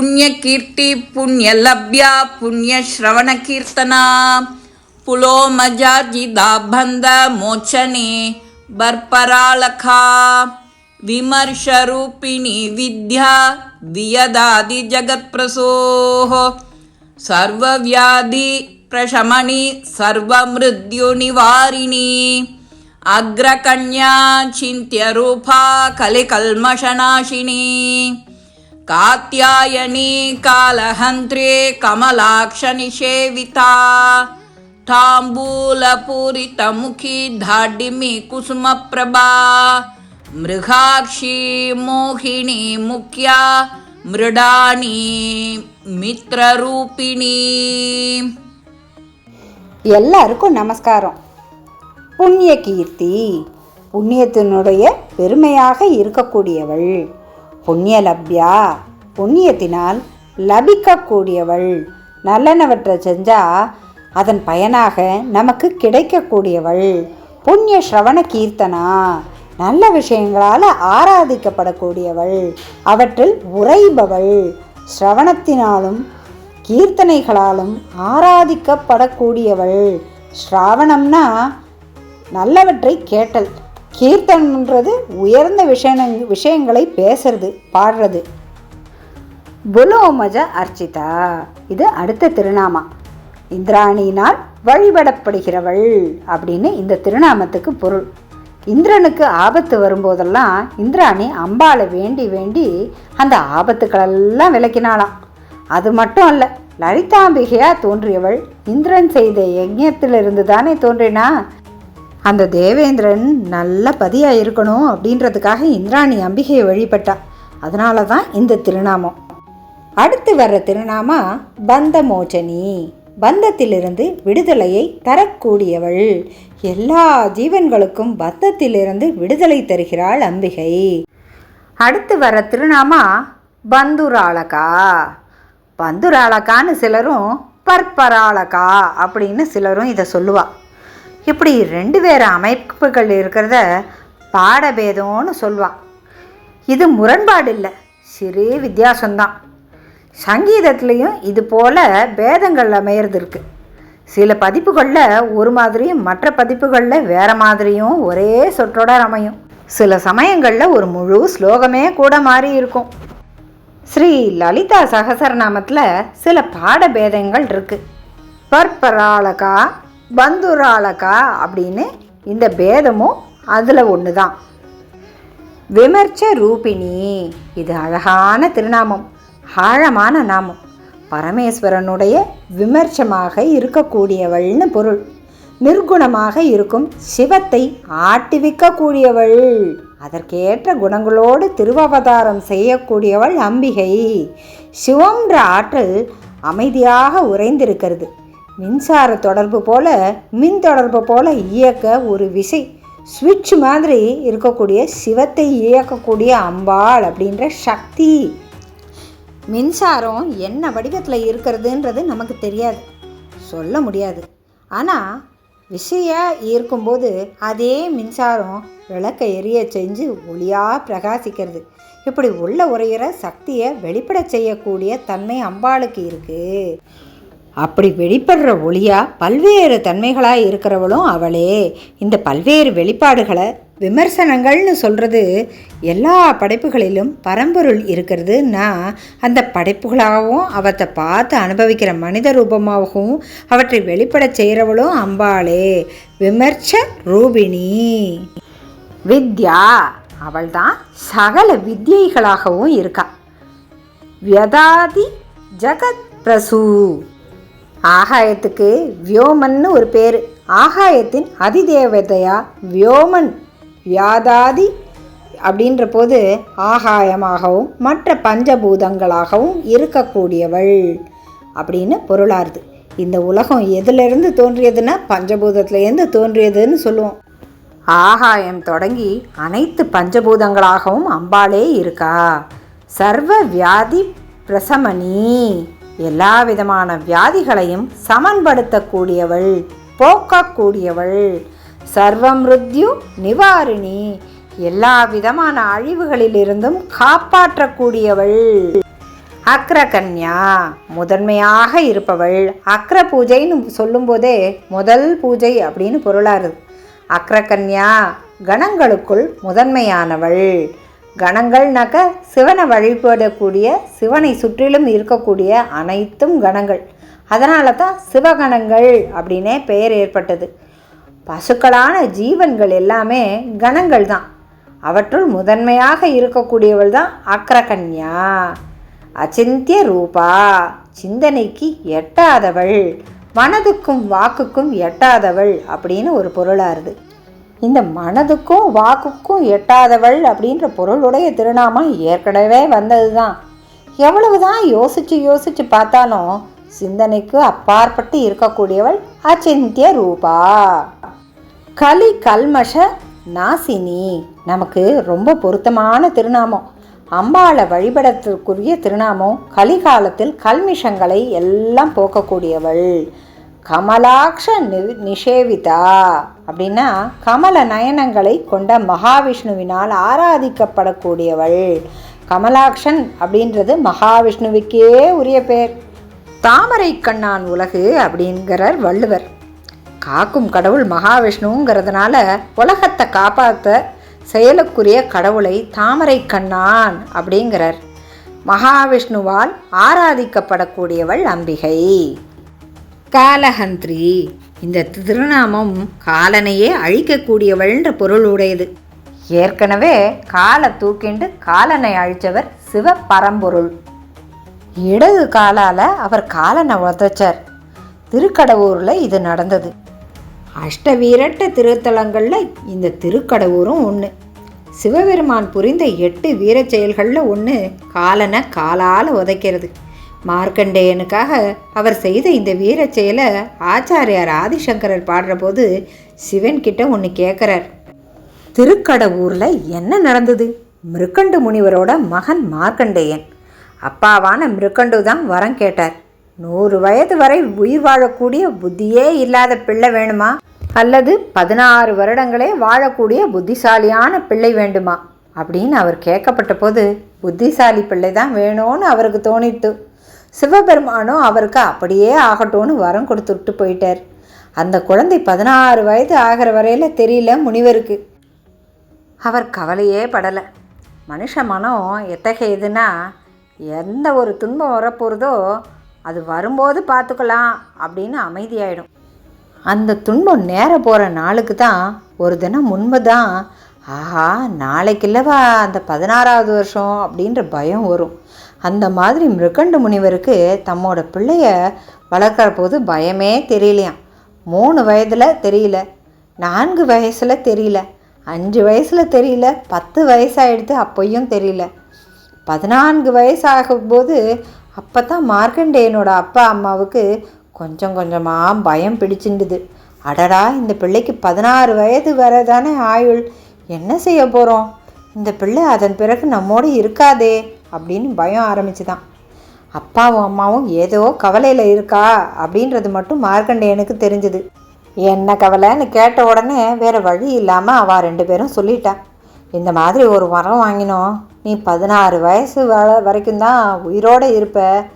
पुण्यकीर्ति, पुण्यलभ्या, पुण्यश्रवणकीर्तना पुलोमजाजिदाबन्ध मोचने बर्पराळखा विमर्शरूपिणी विद्या वियदादिजगत्प्रसोः सर्वव्याधि प्रशमनि सर्वमृत्युनिवारिणी अग्रकन्या, चिन्त्यरूपा, कलिकल्मषनाशिनी। कात्यायनी कालहन्त्रे कमलाक्षनिषेविता ताम्बूलपूरितमुखी धाडिमी कुसुमप्रभा मृगाक्षी मोहिनी मुख्या मृडानी मित्ररूपिणी எல்லாருக்கும் நமஸ்காரம் புண்ணிய கீர்த்தி புண்ணியத்தினுடைய பெருமையாக இருக்கக்கூடியவள் புண்ணியலப்யா. புண்ணியத்தினால் லபிக்கக்கூடியவள். நல்லனவற்றை செஞ்சா அதன் பயனாக நமக்கு கிடைக்கக்கூடியவள். புண்ணிய ஸ்ரவண கீர்த்தனா. நல்ல விஷயங்களால் ஆராதிக்கப்படக்கூடியவள். அவற்றில் உறைபவள். ஸ்ரவணத்தினாலும் கீர்த்தனைகளாலும் ஆராதிக்கப்படக்கூடியவள். ஸ்ராவணம்னா நல்லவற்றை கேட்டல். கீர்த்தனன்றது உயர்ந்த விஷய விஷயங்களை பேசுறது பாடுறது. புலோமஜ அர்ச்சிதா. இது அடுத்த திருநாமா இந்திராணியினால் வழிபடப்படுகிறவள் அப்படின்னு இந்த திருநாமத்துக்கு பொருள். இந்திரனுக்கு ஆபத்து வரும்போதெல்லாம் இந்திராணி அம்பாளை வேண்டி வேண்டி அந்த ஆபத்துக்களெல்லாம் விளக்கினாளாம். அது மட்டும் அல்ல லலிதாம்பிகையாக தோன்றியவள். இந்திரன் செய்த யஜ்யத்திலிருந்து தானே தோன்றினா அந்த தேவேந்திரன் நல்ல பதியாக இருக்கணும் அப்படின்றதுக்காக இந்திராணி அம்பிகையை வழிபட்டா. அதனால தான் இந்த திருநாமம். அடுத்து வர்ற திருநாமா பந்தமோச்சனி. பந்தத்திலிருந்து விடுதலையை தரக்கூடியவள். எல்லா ஜீவன்களுக்கும் பந்தத்திலிருந்து விடுதலை தருகிறாள் அம்பிகை. அடுத்து வர திருநாமா பந்துராளகா. பந்துராளகான்னு சிலரும் பற்பராளகா அப்படின்னு சிலரும் இதை சொல்லுவாள் இப்படி ரெண்டு வேறு அமைப்புகள் இருக்கிறத பாடபேதம்னு சொல்லுவான் இது முரண்பாடு இல்லை சிறு வித்தியாசம்தான். சங்கீதத்துலேயும் இது போல் பேதங்கள் அமையிறது இருக்குது சில பதிப்புகளில் ஒரு மாதிரியும் மற்ற பதிப்புகளில் வேறு மாதிரியும் ஒரே சொற்றொடர் அமையும். சில சமயங்களில் ஒரு முழு ஸ்லோகமே கூட மாறி இருக்கும். ஸ்ரீ லலிதா சகசரநாமத்தில் சில பாடபேதங்கள் இருக்குது பற்பராளகா பந்துராளகா அப்படின்னு இந்த பேதமும் அதில் ஒன்று தான் விமர்ச்ச ரூபிணி இது அழகான திருநாமம் ஆழமான நாமம். பரமேஸ்வரனுடைய விமர்சமாக இருக்கக்கூடியவள்னு பொருள். நிர்குணமாக இருக்கும் சிவத்தை ஆட்டிவிக்கக்கூடியவள். அதற்கேற்ற குணங்களோடு திருவவதாரம் செய்யக்கூடியவள் அம்பிகை. சிவம்ன்ற ஆற்றல் அமைதியாக உறைந்திருக்கிறது. மின்சார தொடர்பு போல் மின் தொடர்பு போல இயக்க ஒரு விசை. சுவிட்ச் மாதிரி இருக்கக்கூடிய சிவத்தை இயக்கக்கூடிய அம்பாள் அப்படின்ற சக்தி. மின்சாரம் என்ன வடிவத்தில் இருக்கிறதுன்றது நமக்கு தெரியாது. சொல்ல முடியாது. ஆனால் விசையாக இருக்கும்போது அதே மின்சாரம் விளக்க எரிய செஞ்சு ஒளியாக பிரகாசிக்கிறது. இப்படி உள்ள உரையிற சக்தியை வெளிப்பட செய்யக்கூடிய தன்மை அம்பாளுக்கு இருக்குது அப்படி வெளிப்படுற ஒளியாக பல்வேறு தன்மைகளாக இருக்கிறவளும் அவளே. இந்த பல்வேறு வெளிப்பாடுகளை விமர்சனங்கள்னு சொல்கிறது எல்லா படைப்புகளிலும் பரம்பொருள் இருக்கிறதுன்னா அந்த படைப்புகளாகவும் அவற்றை பார்த்து அனுபவிக்கிற மனித ரூபமாகவும் அவற்றை வெளிப்பட செய்கிறவளும் அம்பாளே. விமர்ச ரூபிணி. வித்யா அவள்தான் சகல வித்யைகளாகவும் இருக்கா. வியதாதி ஜகத் பிரசு ஆகாயத்துக்கு வியோமன்னு ஒரு பேர். ஆகாயத்தின் அதிதேவதையா? வியோமன் வியாதாதி அப்படின்ற போது ஆகாயமாகவும் மற்ற பஞ்சபூதங்களாகவும் இருக்கக்கூடியவள் அப்படின்னு பொருளாருது. இந்த உலகம் எதிலிருந்து தோன்றியதுன்னா பஞ்சபூதத்துலேருந்து தோன்றியதுன்னு சொல்லுவோம். ஆகாயம் தொடங்கி அனைத்து பஞ்சபூதங்களாகவும் அம்பாளே இருக்கா? சர்வ வியாதி பிரசமணி எல்லா விதமான வியாதிகளையும் சமன்படுத்தக்கூடியவள் போக்கக்கூடியவள். சர்வமிருத்யு நிவாரிணி. எல்லா விதமான அழிவுகளிலிருந்தும் காப்பாற்றக்கூடியவள். அக்ரகன்யா. முதன்மையாக இருப்பவள். அக்ர பூஜைன்னு சொல்லும்போதே முதல் பூஜை அப்படின்னு பொருளாருது அக்ரகன்யா கணங்களுக்குள் முதன்மையானவள். கணங்கள்னாக்க சிவனை வழிபடக்கூடிய சிவனை சுற்றிலும் இருக்கக்கூடிய அனைத்தும் கணங்கள். அதனால தான் சிவகணங்கள் அப்படின்னே பெயர் ஏற்பட்டது. பசுக்களான ஜீவன்கள் எல்லாமே கணங்கள் தான். அவற்றுள் முதன்மையாக இருக்கக்கூடியவள் தான் அக்ரகன்யா அச்சிந்திய ரூபா. சிந்தனைக்கு எட்டாதவள். மனதுக்கும் வாக்குக்கும் எட்டாதவள் அப்படின்னு ஒரு பொருளாருது. இந்த மனதுக்கும் வாக்குக்கும் எட்டாதவள் அப்படின்ற பொருளுடைய திருநாமம் ஏற்கனவே வந்தது தான் எவ்வளவு தான் யோசித்து யோசித்து பார்த்தாலும் சிந்தனைக்கு அப்பாற்பட்டு இருக்கக்கூடியவள் அச்சிந்திய ரூபா. கலி கல்மஷ நாசினி நமக்கு ரொம்ப பொருத்தமான திருநாமம். அம்பாளை வழிபடத்திற்குரிய திருநாமம் கலிகாலத்தில் கல்மிஷங்களை எல்லாம் போக்கக்கூடியவள். கமலாக்ஷ நி நிஷேவிதா அப்படின்னா கமல நயனங்களை கொண்ட மகாவிஷ்ணுவினால் ஆராதிக்கப்படக்கூடியவள். கமலாக்ஷன் அப்படின்றது மகாவிஷ்ணுவுக்கே உரிய பெயர். தாமரை கண்ணான் உலகு அப்படிங்கிறார் வள்ளுவர். காக்கும் கடவுள் மகாவிஷ்ணுங்கிறதுனால உலகத்தை காப்பாற்ற செயலுக்குரிய கடவுளை தாமரை கண்ணான் அப்படிங்கிறார். மகாவிஷ்ணுவால் ஆராதிக்கப்படக்கூடியவள் அம்பிகை. காலஹந்திரி. இந்த திருநாமம் காலனையே அழிக்கக்கூடியவள்ன்ற பொருள் உடையது ஏற்கனவே காலை தூக்கிண்டு காலனை அழித்தவர் சிவ பரம்பொருள் இடது காலால் அவர் காலனை உதச்சார் திருக்கடவூரில் இது நடந்தது. அஷ்டவீரட்ட திருத்தலங்களில் இந்த திருக்கடவூரும் ஒன்று சிவபெருமான் புரிந்த எட்டு வீரச் செயல்களில் ஒன்று காலனை காலால் உதைக்கிறது மார்க்கண்டேயனுக்காக அவர் செய்த இந்த வீரச் செயலை ஆச்சாரியார் ஆதிசங்கரர் பாடுறபோது சிவன் கிட்ட ஒன்று கேட்குறார் திருக்கடவூரில் என்ன நடந்தது? மிருக்கண்டு முனிவரோட மகன் மார்க்கண்டேயன். அப்பாவான மிருக்கண்டு தான் வரம் கேட்டார். நூறு வயது வரை உயிர் வாழக்கூடிய புத்தியே இல்லாத பிள்ளை வேணுமா? அல்லது பதினாறு வருடங்களே வாழக்கூடிய புத்திசாலியான பிள்ளை வேண்டுமா? அப்படின்னு அவர் கேட்கப்பட்ட போது புத்திசாலி பிள்ளை தான் வேணும்னு அவருக்கு தோணிட்டு சிவபெருமானும் அவருக்கு அப்படியே ஆகட்டும்னு வரம் கொடுத்துட்டு போயிட்டார். அந்த குழந்தை பதினாறு வயது ஆகிற வரையில் தெரியல முனிவருக்கு. அவர் கவலையே படலை. மனுஷ மனம் எத்தகையதுன்னா எந்த ஒரு துன்பம் வரப்போகிறதோ அது வரும்போது பார்த்துக்கலாம் அப்படின்னு அமைதியாயிடும். அந்த துன்பம் நேர போகிற நாளுக்கு தான் ஒரு தினம் முன்பு தான் ஆஹா நாளைக்கு இல்லவா அந்த பதினாறாவது வருஷம் அப்படின்ற பயம் வரும். அந்த மாதிரி மிருகண்டு முனிவருக்கு தம்மோட பிள்ளைய வளர்க்குற போது பயமே தெரியலையாம். மூணு வயதில் தெரியல நான்கு வயசில் தெரியல அஞ்சு வயசில் தெரியல பத்து வயசாகிடுது அப்பையும் தெரியல. பதினான்கு வயசாகும்போது அப்போ தான் மார்க்கண்டேயனோட அப்பா அம்மாவுக்கு கொஞ்சம் கொஞ்சமாக பயம் பிடிச்சிண்டுது அடடா இந்த பிள்ளைக்கு பதினாறு வயது வரை தானே ஆயுள் என்ன செய்ய போகிறோம் இந்த பிள்ளை அதன் பிறகு நம்மோடு இருக்காதே. அப்படின்னு பயம் ஆரம்பிச்சுதான். அப்பாவும் அம்மாவும் ஏதோ கவலையில் இருக்கா அப்படின்றது மட்டும் மார்க்கண்டேயனுக்கு தெரிஞ்சுது. என்ன கவலைன்னு கேட்ட உடனே வேறு வழி இல்லாமல் அவள் ரெண்டு பேரும் சொல்லிட்டா. இந்த மாதிரி ஒரு வரம் வாங்கினோம். நீ பதினாறு வயசு வ வரைக்கும் தான் உயிரோடு இருப்ப.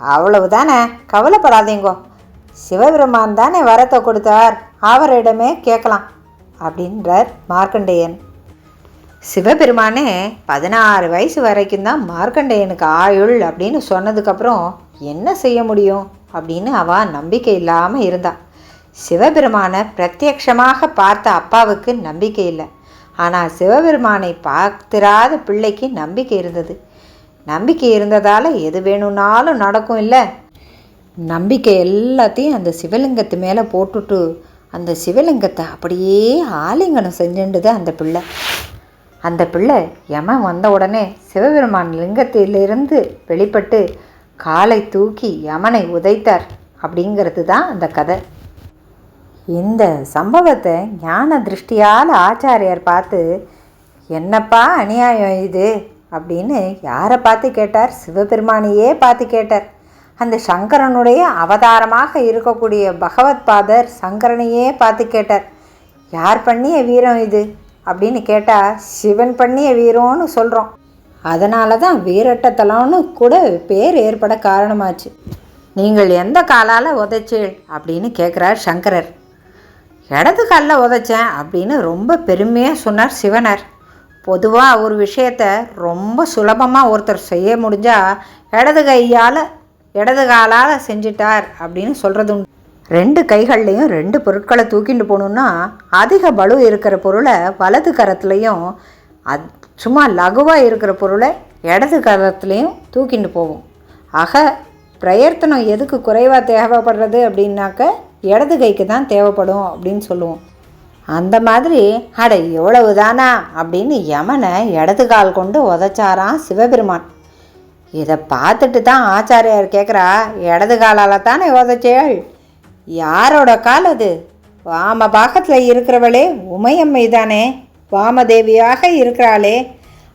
அவ்வளவு தானே கவலைப்படாதீங்கோ. சிவபெருமான் தானே வரத்தை கொடுத்தார். அவரிடமே கேட்கலாம் அப்படின்றார் மார்க்கண்டேயன். சிவபெருமானே பதினாறு வயசு வரைக்கும் தான் மார்க்கண்டேயனுக்கு ஆயுள் அப்படின்னு சொன்னதுக்கப்புறம் என்ன செய்ய முடியும் அப்படின்னு அவ நம்பிக்கை இல்லாமல் இருந்தா. சிவபெருமானை பிரத்யக்ஷமாக பார்த்த அப்பாவுக்கு நம்பிக்கை இல்லை. ஆனால் சிவபெருமானை பார்த்திராத பிள்ளைக்கு நம்பிக்கை இருந்தது. நம்பிக்கை இருந்ததால் எது வேணும்னாலும் நடக்கும் இல்லை. நம்பிக்கை எல்லாத்தையும் அந்த சிவலிங்கத்து மேலே போட்டுட்டு அந்த சிவலிங்கத்தை அப்படியே ஆலிங்கனம் செஞ்சுண்டுது அந்த பிள்ளை. அந்த பிள்ளை யமன் வந்த உடனே சிவபெருமான் லிங்கத்திலிருந்து வெளிப்பட்டு காலை தூக்கி யமனை உதைத்தார் அப்படிங்கிறது தான் அந்த கதை. இந்த சம்பவத்தை ஞான திருஷ்டியால் ஆச்சாரியார் பார்த்து என்னப்பா அநியாயம் இது? அப்படின்னு யாரை பார்த்து கேட்டார்? சிவபெருமானையே பார்த்து கேட்டார். அந்த சங்கரனுடைய அவதாரமாக இருக்கக்கூடிய பகவத் பாதர் சங்கரனையே பார்த்து கேட்டார். யார் பண்ணிய வீரம் இது? அப்படின்னு கேட்டால் சிவன் பண்ணிய வீரம்னு சொல்கிறோம் அதனால தான் வீரட்டத்தலம்னு கூட பேர் ஏற்பட காரணமாச்சு. நீங்கள் எந்த காலால் உதைச்சீள்? அப்படின்னு கேட்குறார் சங்கரர். இடது காலில் உதைச்சேன் அப்படின்னு ரொம்ப பெருமையாக சொன்னார் சிவனர். பொதுவாக ஒரு விஷயத்த ரொம்ப சுலபமாக ஒருத்தர் செய்ய முடிஞ்சால் இடது கையால் இடது காலால் செஞ்சிட்டார் அப்படின்னு சொல்கிறது உண்டு ரெண்டு கைகள்லேயும் ரெண்டு பொருட்களை தூக்கிட்டு போகணுன்னா அதிக பலு இருக்கிற பொருளை வலது கரத்துலேயும் அது சும்மா லகுவாக இருக்கிற பொருளை இடது கரத்துலேயும் தூக்கிட்டு போவோம் ஆக பிரயர்த்தனம் எதுக்கு குறைவாக தேவைப்படுறது அப்படின்னாக்க இடது கைக்கு தான் தேவைப்படும் அப்படின்னு சொல்லுவோம். அந்த மாதிரி அட இவ்வளவு தானா அப்படின்னு யமனை இடது கால் கொண்டு உதைச்சாராம் சிவபெருமான். இதை பார்த்துட்டு தான் ஆச்சாரியார் கேட்குறா இடது காலால் தானே உதச்சேள்? யாரோட கால் அது? வாம பாகத்தில் இருக்கிறவளே உமையம்மை தானே வாமதேவியாக இருக்கிறாளே.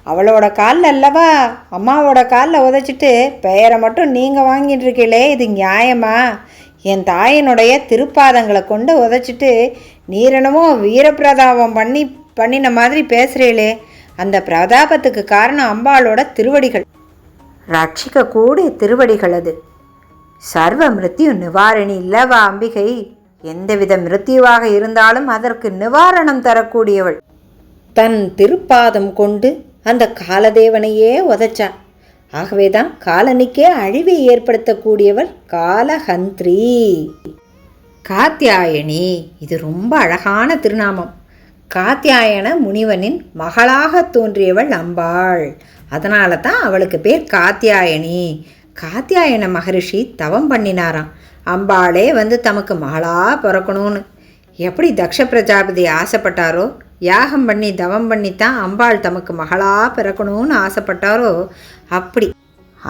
அவளோட காலில் அல்லவா? அம்மாவோட காலில் உதச்சிட்டு பெயரை மட்டும் நீங்கள் வாங்கிட்டு இருக்கீங்களே இது நியாயமா? என் தாயினுடைய திருப்பாதங்களை கொண்டு உதைச்சிட்டு நீரெனமோ வீரப்பிரதாபம் பண்ணி பண்ணின மாதிரி பேசுகிறீளே அந்த பிரதாபத்துக்கு காரணம் அம்பாளோட திருவடிகள். ரட்சிக்கக்கூடிய திருவடிகள் அது. சர்வ மிருத்யு நிவாரணி இல்லவா அம்பிகை எந்தவித மிருத்யுவாக இருந்தாலும் அதற்கு நிவாரணம் தரக்கூடியவள். தன் திருப்பாதம் கொண்டு அந்த காலதேவனையே உதைச்சா ஆகவேதான் காலனிக்கே அழிவை ஏற்படுத்தக்கூடியவள் காலஹந்திரி காத்தியாயனி இது ரொம்ப அழகான திருநாமம். காத்தியாயன முனிவனின் மகளாக தோன்றியவள் அம்பாள். அதனால தான் அவளுக்கு பேர் காத்தியாயனி காத்தியாயன மகரிஷி தவம் பண்ணினாராம். அம்பாளே வந்து தமக்கு மகளா பிறக்கணும்னு. எப்படி தக்ஷ பிரஜாபதி ஆசைப்பட்டாரோ யாகம் பண்ணி தவம் பண்ணித்தான் அம்பாள் தமக்கு மகளா பிறக்கணும்னு ஆசைப்பட்டாரோ அப்படி.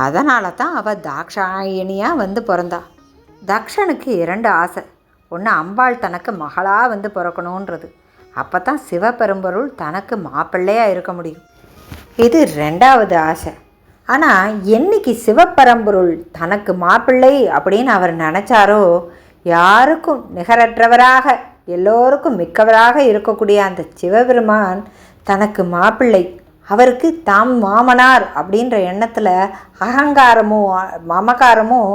அதனால தான் அவள் தாக்ஷாயினியாக வந்து பிறந்தா. தக்ஷனுக்கு இரண்டு ஆசை. ஒன்று அம்பாள் தனக்கு மகளாக வந்து பிறக்கணுன்றது அப்போ தான் சிவபெரும்பொருள் தனக்கு மாப்பிள்ளையாக இருக்க முடியும். இது ரெண்டாவது ஆசை. ஆனால் என்னைக்கு சிவப்பரம்பொருள் தனக்கு மாப்பிள்ளை அப்படின்னு அவர் நினச்சாரோ யாருக்கும் நிகரற்றவராக எல்லோருக்கும் மிக்கவராக இருக்கக்கூடிய அந்த சிவபெருமான் தனக்கு மாப்பிள்ளை. அவருக்கு தாம் மாமனார் அப்படின்ற எண்ணத்தில் அகங்காரமும் மமகாரமும்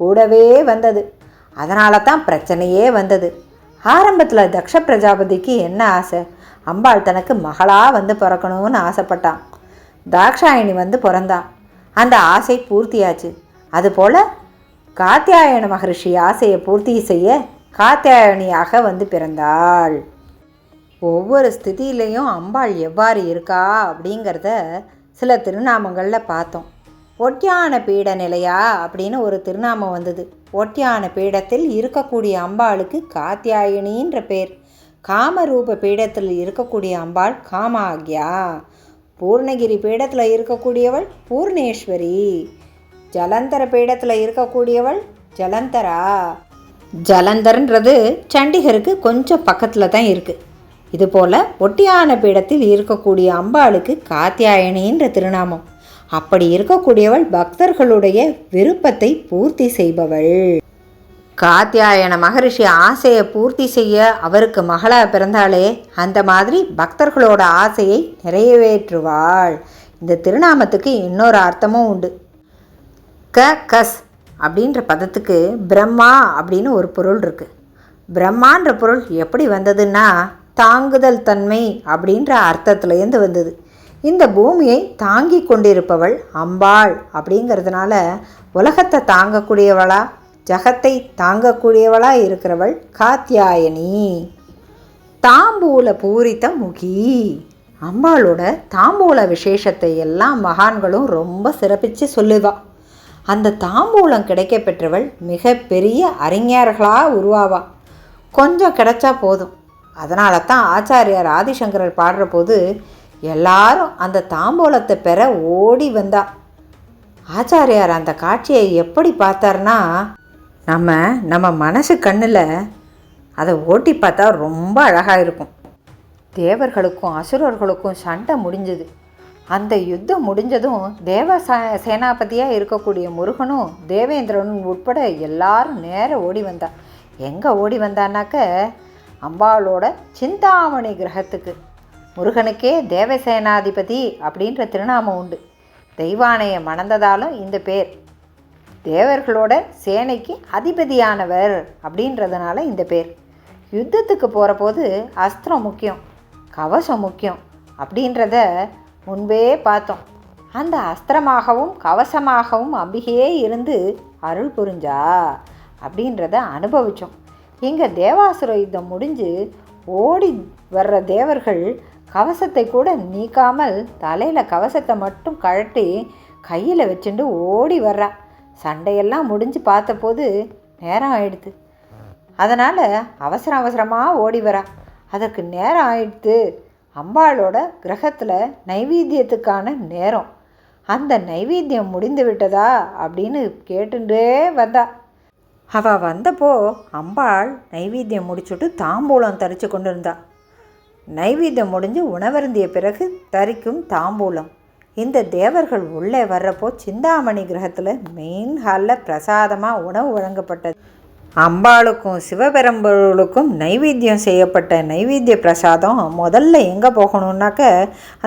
கூடவே வந்தது. அதனால தான் பிரச்சனையே வந்தது. ஆரம்பத்தில் தக்ஷ பிரஜாபதிக்கு என்ன ஆசை? அம்பாள் தனக்கு மகளாக வந்து பிறக்கணும்னு ஆசைப்பட்டான். தாக்ஷாயணி வந்து பிறந்தான் அந்த ஆசை பூர்த்தியாச்சு. அதுபோல் காத்தியாயன மகரிஷி ஆசையை பூர்த்தி செய்ய காத்தியாயணியாக வந்து பிறந்தாள். ஒவ்வொரு ஸ்திதியிலையும் அம்பாள் எவ்வாறு இருக்கா அப்படிங்கிறத சில திருநாமங்களில் பார்த்தோம். ஒட்டியான பீட நிலையா அப்படின்னு ஒரு திருநாமம் வந்தது. ஒட்டியான பீடத்தில் இருக்கக்கூடிய அம்பாளுக்கு காத்தியாயணின்ற பேர். காமரூப பீடத்தில் இருக்கக்கூடிய அம்பாள் காமாகியா. பூர்ணகிரி பீடத்தில் இருக்கக்கூடியவள் பூர்ணேஸ்வரி. ஜலந்தர பீடத்தில் இருக்கக்கூடியவள் ஜலந்தரா. ஜலந்தர்ன்றது சண்டிகருக்கு கொஞ்சம் பக்கத்தில் தான் இருக்குது இதுபோல் ஒட்டியான பீடத்தில் இருக்கக்கூடிய அம்பாளுக்கு காத்தியாயணின்ற திருநாமம். அப்படி இருக்கக்கூடியவள் பக்தர்களுடைய விருப்பத்தை பூர்த்தி செய்பவள். காத்தியாயன மகரிஷி ஆசையை பூர்த்தி செய்ய அவருக்கு மகளாக பிறந்தாலே அந்த மாதிரி பக்தர்களோட ஆசையை நிறைவேற்றுவாள். இந்த திருநாமத்துக்கு இன்னொரு அர்த்தமும் உண்டு. க கஸ் அப்படின்ற பதத்துக்கு பிரம்மா அப்படின்னு ஒரு பொருள் இருக்குது பிரம்மான்ற பொருள் எப்படி வந்ததுன்னா தாங்குதல் தன்மை அப்படின்ற அர்த்தத்துலேருந்து வந்தது. இந்த பூமியை தாங்கி கொண்டிருப்பவள் அம்பாள் அப்படிங்கிறதுனால உலகத்தை தாங்கக்கூடியவளா ஜகத்தை தாங்கக்கூடியவளாக இருக்கிறவள் காத்தியாயனி தாம்பூல பூரித்த முகி. அம்பாளோட தாம்பூல விசேஷத்தை எல்லாம் மகான்களும் ரொம்ப சிறப்பித்து சொல்லுவா. அந்த தாம்பூலம் கிடைக்க பெற்றவள் மிக பெரிய அறிஞர்களாக உருவாவா. கொஞ்சம் கிடைச்சா போதும். அதனால தான் ஆச்சாரியார் ஆதிசங்கரர் பாடுற போது எல்லாரும் அந்த தாம்பூலத்தை பெற ஓடி வந்தா. ஆச்சாரியார் அந்த காட்சியை எப்படி பார்த்தார்னா நம்ம நம்ம மனசு கண்ணில் அதை ஓட்டி பார்த்தா ரொம்ப அழகாக இருக்கும். தேவர்களுக்கும் அசுரர்களுக்கும் சண்டை முடிஞ்சது. அந்த யுத்தம் முடிஞ்சதும் தேவ சேனாபதியாக இருக்கக்கூடிய முருகனும் தேவேந்திரனும் உட்பட எல்லாரும் நேர ஓடி வந்தா. எங்கே ஓடி வந்தானாக்க அம்பாளோட சிந்தாமணி கிரகத்துக்கு. முருகனுக்கே தேவசேனாதிபதி அப்படின்ற திருநாமம் உண்டு. தெய்வானையை மணந்ததாலும் இந்த பேர். தேவர்களோட சேனைக்கு அதிபதியானவர் அப்படின்றதுனால இந்த பேர். யுத்தத்துக்கு போகிற போது அஸ்திரம் முக்கியம் கவசம் முக்கியம் அப்படின்றத முன்பே பார்த்தோம். அந்த அஸ்திரமாகவும் கவசமாகவும் அம்பிகையே இருந்து அருள் புரிஞ்சா அப்படின்றத அனுபவித்தோம் இங்கே தேவாசுர யுத்தம் முடிஞ்சு ஓடி வர்ற தேவர்கள் கவசத்தை கூட நீக்காமல் தலையில் கவசத்தை மட்டும் கழட்டி கையில் வச்சுட்டு ஓடி வர்றா. சண்டையெல்லாம் முடிஞ்சு பார்த்தபோது நேரம் ஆயிடுது. அதனால் அவசர அவசரமாக ஓடி வரா. அதற்கு நேரம் ஆயிடுத்து அம்பாளோட கிரகத்தில் நைவேத்தியத்துக்கான நேரம். அந்த நைவேத்தியம் முடிந்து விட்டதா அப்படின்னு கேட்டுட்டே வந்தா. அவள் வந்தப்போ அம்பாள் நைவேத்தியம் முடிச்சுட்டு தாம்பூலம் தரித்து கொண்டு இருந்தா நைவேத்தியம் முடிஞ்சு உணவருந்திய பிறகு தரிக்கும் தாம்பூலம். இந்த தேவர்கள் உள்ளே வர்றப்போ சிந்தாமணி கிரகத்தில் மெயின் ஹாலில் பிரசாதமாக உணவு வழங்கப்பட்டது. அம்பாளுக்கும் சிவபெரும்பொருளுக்கும் நைவேத்தியம் செய்யப்பட்ட நைவேத்திய பிரசாதம் முதல்ல எங்கே போகணுன்னாக்க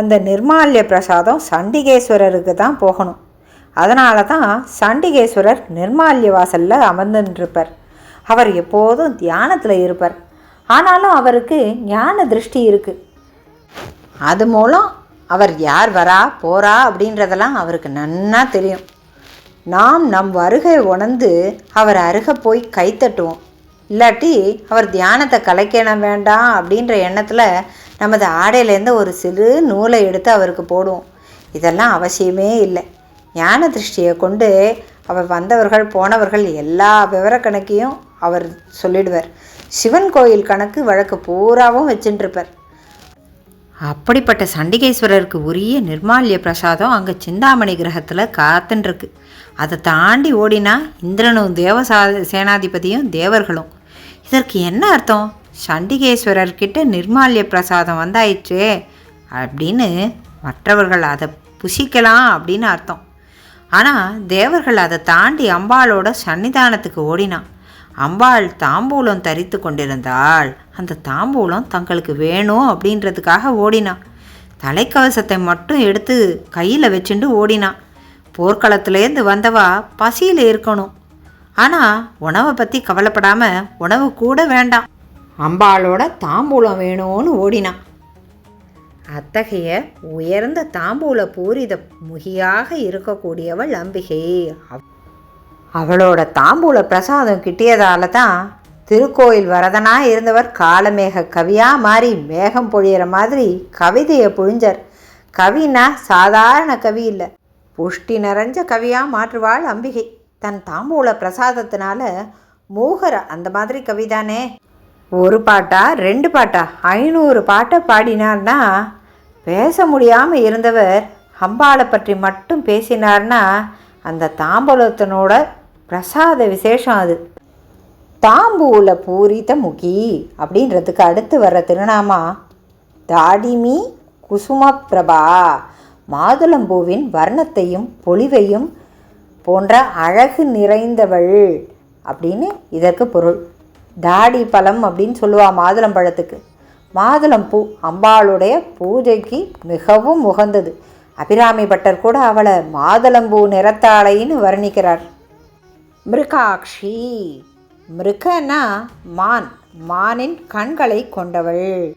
அந்த நிர்மால்ய பிரசாதம் சண்டிகேஸ்வரருக்கு தான் போகணும். அதனால தான் சண்டிகேஸ்வரர் நிர்மால்ய வாசலில் அமர்ந்துருப்பார். அவர் எப்போதும் தியானத்தில் இருப்பார். ஆனாலும் அவருக்கு ஞான திருஷ்டி இருக்குது அது மூலம் அவர் யார் வரா போறா அப்படின்றதெல்லாம் அவருக்கு நன்னா தெரியும். நாம் நம் வருகை உணர்ந்து அவர் அருக போய் கைத்தட்டுவோம் இல்லாட்டி அவர் தியானத்தை கலைக்கணும் வேண்டாம் அப்படின்ற எண்ணத்தில் நமது ஆடையிலேருந்து ஒரு சிறு நூலை எடுத்து அவருக்கு போடுவோம். இதெல்லாம் அவசியமே இல்லை. ஞான திருஷ்டியை கொண்டு அவர் வந்தவர்கள் போனவர்கள் எல்லா விவரக்கணக்கையும் அவர் சொல்லிடுவார். சிவன் கோயில் கணக்கு வழக்கு பூராவும் வச்சுட்டுருப்பார் அப்படிப்பட்ட சண்டிகேஸ்வரருக்கு உரிய நிர்மால்ய பிரசாதம் அங்கே சிந்தாமணி கிரகத்தில் காத்துன்ருக்கு. அதை தாண்டி ஓடினா இந்திரனும் தேவசா சேனாதிபதியும் தேவர்களும். இதற்கு என்ன அர்த்தம்? சண்டிகேஸ்வரர்கிட்ட நிர்மால்ய பிரசாதம் வந்தாயிற்றே அப்படின்னு மற்றவர்கள் அதை புசிக்கலாம் அப்படின்னு அர்த்தம். ஆனால் தேவர்கள் அதை தாண்டி அம்பாளோட சன்னிதானத்துக்கு ஓடினான். அம்பாள் தாம்பூலம் தரித்து கொண்டிருந்தாள். அந்த தாம்பூலம் தங்களுக்கு வேணும் அப்படின்றதுக்காக ஓடினான் தலைக்கவசத்தை மட்டும் எடுத்து கையில் வச்சுட்டு ஓடினான் போர்க்களத்துலேருந்து வந்தவா பசியில் இருக்கணும். ஆனால் உணவை பற்றி கவலைப்படாமல் உணவு கூட வேண்டாம். அம்பாளோட தாம்பூலம் வேணும்னு ஓடினான் அத்தகைய உயர்ந்த தாம்பூல பூரித முகியாக இருக்கக்கூடியவள் அம்பிகை. அவளோட தாம்பூல பிரசாதம் கிட்டியதால தான் திருக்கோயில் வரதனா இருந்தவர் காலமேக கவியாக மாறி மேகம் பொழியிற மாதிரி கவிதையை பொழிஞ்சார். கவினா சாதாரண கவி இல்லை. புஷ்டி நிறைஞ்ச கவியாக மாற்றுவாள் அம்பிகை. தன் தாம்பூல பிரசாதத்தினால மூகர அந்த மாதிரி கவிதானே. ஒரு பாட்டா ரெண்டு பாட்டா ஐநூறு பாட்டை பாடினார்னா பேச முடியாமல் இருந்தவர் அம்பாளை பற்றி மட்டும் பேசினார்னா அந்த தாம்பூலத்தினோட பிரசாத விசேஷம் அது. தாம்பூல பூரித முகி அப்படின்றதுக்கு அடுத்து வர்ற திருநாமா தாடிமி குசுமப்பிரபா மாதுளம்பூவின் வர்ணத்தையும் பொலிவையும் போன்ற அழகு நிறைந்தவள் அப்படின்னு இதற்கு பொருள். தாடி பழம் அப்படின்னு சொல்லுவா மாதுளம்பழத்துக்கு. மாதுளம்பூ அம்பாளுடைய பூஜைக்கு மிகவும் உகந்தது. அபிராமி பட்டர் கூட அவளை மாதளம்பூ நிறத்தாளைன்னு வர்ணிக்கிறார். மிருகாக்ஷி மிருகனா மான். மானின் கண்களை கொண்டவள்.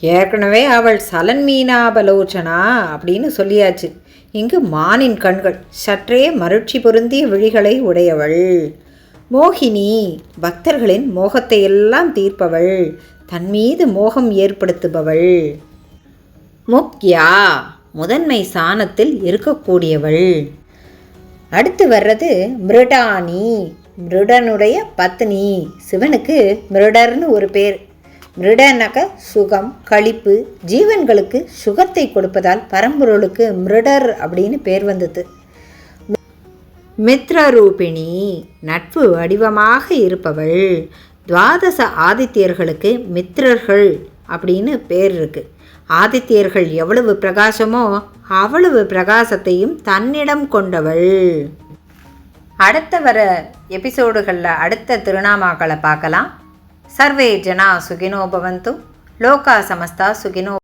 ஏற்கனவே அவள் சலன் மீனாபலோச்சனா அப்படின்னு சொல்லியாச்சு. இங்கு மானின் கண்கள் சற்றே மருட்சி பொருந்திய விழிகளை உடையவள். மோகினி பக்தர்களின் மோகத்தை எல்லாம் தீர்ப்பவள். தன் மீது மோகம் ஏற்படுத்துபவள். முக்யா. முதன்மை சாணத்தில் இருக்கக்கூடியவள். அடுத்து வர்றது மிருடானி மிருடனுடைய பத்னி. சிவனுக்கு மிருடர்னு ஒரு பேர். மிருடனாக்க சுகம் களிப்பு ஜீவன்களுக்கு சுகத்தை கொடுப்பதால் பரம்பொருளுக்கு மிருடர் அப்படின்னு பேர் வந்தது. மித்ரரூபிணி நட்பு வடிவமாக இருப்பவள். துவாதச ஆதித்யர்களுக்கு மித்திரர்கள் அப்படின்னு பேர் இருக்குது ஆதித்யர்கள் எவ்வளவு பிரகாசமோ அவ்வளவு பிரகாசத்தையும் தன்னிடம் கொண்டவள். அடுத்த வர எபிசோடுகளில் அடுத்த திருநாமாக்களை பார்க்கலாம். சர்வே ஜனா சுகினோ பவந்து. லோகா சமஸ்தா சுகினோ